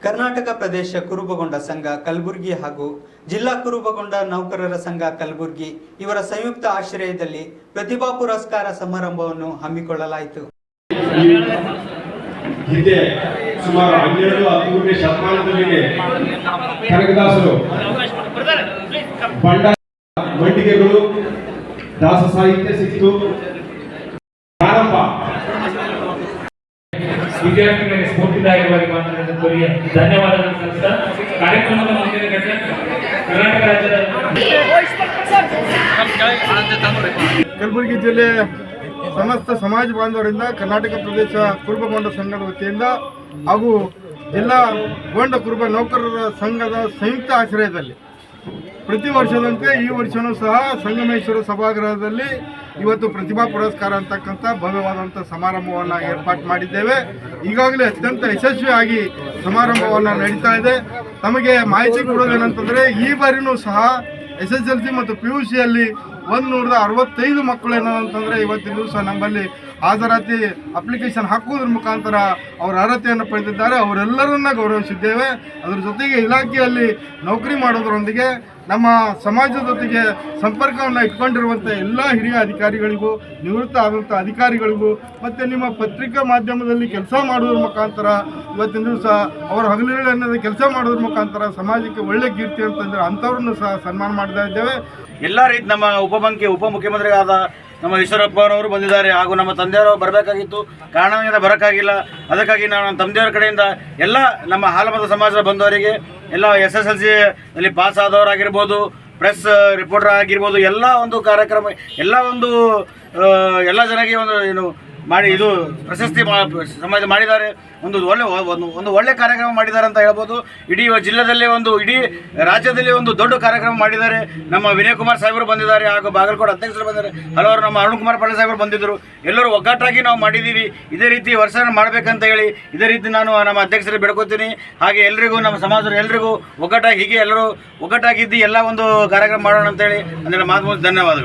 ಕರ್ನಾಟಕ ಪ್ರದೇಶ ಕುರುಬಗೊಂಡ ಸಂಘ ಕಲಬುರಗಿ ಹಾಗೂ ಜಿಲ್ಲಾ ಕುರುಬಗೊಂಡ ನೌಕರರ ಸಂಘ ಕಲಬುರಗಿ ಇವರ ಸಂಯುಕ್ತ ಆಶ್ರಯದಲ್ಲಿ ಪ್ರತಿಭಾ ಪುರಸ್ಕಾರ ಸಮಾರಂಭವನ್ನು ಹಮ್ಮಿಕೊಳ್ಳಲಾಯಿತು. ಹಿಂದೆ ಸುಮಾರು ಹನ್ನೆರಡು ಹದಿಮೂರನೇ ಶತಮಾನದಲ್ಲಿ ಕನಕದಾಸರು ಬಂಡ ಮಂಡಿಗೆಗಳು ದಾಸ ಸಾಹಿತ್ಯ ಸಿಕ್ತು ವಿದ್ಯಾರ್ಥಿಗಳಿಗೆ ಸ್ಫೂರ್ತಿದಾಯಕವಾಗಿ ಮಾತನಾಡಿದ ಧನ್ಯವಾದಗಳು ಸಲ್ಲಿಸ್ತಾ ಕಾರ್ಯಕ್ರಮದ ಮುಂದಿನ ಘಟ್ಟ ಕರ್ನಾಟಕ ರಾಜ್ಯದ ಕಲಬುರಗಿ ಜಿಲ್ಲೆ ಸಮಸ್ತ ಸಮಾಜ ಬಾಂಧವರಿಂದ ಕರ್ನಾಟಕ ಪ್ರದೇಶ ಕುರುಬ ಕುರುಬಗೊಂಡ ಸಂಘದ ವತಿಯಿಂದ ಹಾಗೂ ಜಿಲ್ಲಾ ಗೊಂಡ ಕುರುಬ ನೌಕರರ ಸಂಘದ ಸಂಯುಕ್ತ ಆಶ್ರಯದಲ್ಲಿ ಪ್ರತಿ ವರ್ಷದಂತೆ ಈ ವರ್ಷವೂ ಸಹ ಸಂಗಮೇಶ್ವರ ಸಭಾಗೃಹದಲ್ಲಿ ಇವತ್ತು ಪ್ರತಿಭಾ ಪುರಸ್ಕಾರ ಅಂತಕ್ಕಂಥ ಭವ್ಯವಾದಂಥ ಸಮಾರಂಭವನ್ನು ಏರ್ಪಾಟ್ ಮಾಡಿದ್ದೇವೆ. ಈಗಾಗಲೇ ಅತ್ಯಂತ ಯಶಸ್ವಿಯಾಗಿ ಸಮಾರಂಭವನ್ನು ನಡೀತಾ ಇದೆ. ತಮಗೆ ಮಾಹಿತಿ ಕೊಡೋದೇನಂತಂದರೆ ಈ ಬಾರಿನೂ ಸಹ ಎಸ್ ಎಸ್ ಎಲ್ ಸಿ ಮತ್ತು ಪಿ ಯು ಸಿಯಲ್ಲಿ ಒಂದು ನೂರದ ಅರವತ್ತೈದು ಮಕ್ಕಳು ಏನಂತಂದರೆ ಇವತ್ತಿನ ದಿವಸ ನಮ್ಮಲ್ಲಿ ಹಾಜರಾತಿ ಅಪ್ಲಿಕೇಶನ್ ಹಾಕುವುದ್ರ ಮುಖಾಂತರ ಅವರ ಅರ್ಹತೆಯನ್ನು ಪಡೆದಿದ್ದಾರೆ. ಅವರೆಲ್ಲರನ್ನ ಗೌರವಿಸಿದ್ದೇವೆ. ಅದರ ಜೊತೆಗೆ ಇಲಾಖೆಯಲ್ಲಿ ನೌಕರಿ ಮಾಡೋದರೊಂದಿಗೆ ನಮ್ಮ ಸಮಾಜದ ಜೊತೆಗೆ ಸಂಪರ್ಕವನ್ನು ಇಟ್ಕೊಂಡಿರುವಂಥ ಎಲ್ಲ ಹಿರಿಯ ಅಧಿಕಾರಿಗಳಿಗೂ, ನಿವೃತ್ತ ಆದಂಥ ಅಧಿಕಾರಿಗಳಿಗೂ, ಮತ್ತು ನಿಮ್ಮ ಪತ್ರಿಕಾ ಮಾಧ್ಯಮದಲ್ಲಿ ಕೆಲಸ ಮಾಡೋದ್ರ ಮುಖಾಂತರ ಇವತ್ತಿನ ದಿವಸ ಅವರ ಹಗಲಿರುಳನ್ನದ ಕೆಲಸ ಮಾಡೋದ್ರ ಮುಖಾಂತರ ಸಮಾಜಕ್ಕೆ ಒಳ್ಳೆ ಕೀರ್ತಿ ಅಂತಂದರೆ ಅಂಥವ್ರನ್ನು ಸಹ ಸನ್ಮಾನ ಮಾಡ್ತಾ ಇದ್ದೇವೆ. ಎಲ್ಲ ರೀತಿ ನಮ್ಮ ಉಪಮುಖ್ಯ ಉಪಮುಖ್ಯಮಂತ್ರಿಗಳಾದ ನಮ್ಮ ಈಶ್ವರಪ್ಪನವರು ಬಂದಿದ್ದಾರೆ ಹಾಗೂ ನಮ್ಮ ತಂದೆಯವರು ಬರಬೇಕಾಗಿತ್ತು. ಕಾರಣದಿಂದ ಬರೋಕ್ಕಾಗಿಲ್ಲ. ಅದಕ್ಕಾಗಿ ನಾನು ನಮ್ಮ ತಂದೆಯವರ ಕಡೆಯಿಂದ ಎಲ್ಲ ನಮ್ಮ ಹಾಲಮತ ಸಮಾಜದ ಬಂದವರಿಗೆ ಎಲ್ಲ ಎಸ್ ಎಸ್ ಎಲ್ ಸಿ ಅಲ್ಲಿ ಪಾಸ್ ಆದವರಾಗಿರ್ಬೋದು ಪ್ರೆಸ್ ರಿಪೋರ್ಟರ್ ಆಗಿರ್ಬೋದು ಎಲ್ಲ ಒಂದು ಕಾರ್ಯಕ್ರಮ ಎಲ್ಲ ಒಂದು ಆ, ಎಲ್ಲ ಜನಕ್ಕೆ ಒಂದು ಏನು ಮಾಡಿ ಇದು ಪ್ರಶಸ್ತಿ ಸಮಾಜ ಮಾಡಿದ್ದಾರೆ. ಒಂದು ಒಳ್ಳೆ ಒಂದು ಒಳ್ಳೆ ಕಾರ್ಯಕ್ರಮ ಮಾಡಿದ್ದಾರೆ ಅಂತ ಹೇಳ್ಬೋದು. ಇಡೀ ಜಿಲ್ಲೆದಲ್ಲೇ ಒಂದು, ಇಡೀ ರಾಜ್ಯದಲ್ಲಿ ಒಂದು ದೊಡ್ಡ ಕಾರ್ಯಕ್ರಮ ಮಾಡಿದ್ದಾರೆ. ನಮ್ಮ ವಿನಯ್ ಕುಮಾರ್ ಸಾಹೇಬರು ಬಂದಿದ್ದಾರೆ ಹಾಗೂ ಬಾಗಲಕೋಟೆ ಅಧ್ಯಕ್ಷರು ಬಂದಿದ್ದಾರೆ. ಹಲವಾರು ನಮ್ಮ ಅರುಣ್ ಕುಮಾರ್ ಪಾಟೀಲ್ ಸಾಹೇಬರು ಬಂದಿದ್ದರು. ಎಲ್ಲರೂ ಒಗ್ಗಟ್ಟಾಗಿ ನಾವು ಮಾಡಿದ್ದೀವಿ. ಇದೇ ರೀತಿ ವರ್ಷ ಮಾಡಬೇಕಂತ ಹೇಳಿ, ಇದೇ ರೀತಿ ನಾನು ನಮ್ಮ ಅಧ್ಯಕ್ಷರಿಗೆ ಬೇಡ್ಕೋತೀನಿ. ಹಾಗೆ ಎಲ್ರಿಗೂ, ನಮ್ಮ ಸಮಾಜದ ಎಲ್ರಿಗೂ ಒಗ್ಗಟ್ಟಾಗಿ ಹೀಗೆ ಎಲ್ಲರೂ ಒಗ್ಗಟ್ಟಾಗಿದ್ದು ಎಲ್ಲ ಒಂದು ಕಾರ್ಯಕ್ರಮ ಮಾಡೋಣ ಅಂತೇಳಿ ಅಂದರೆ ಮಾತು ಧನ್ಯವಾದಗಳು.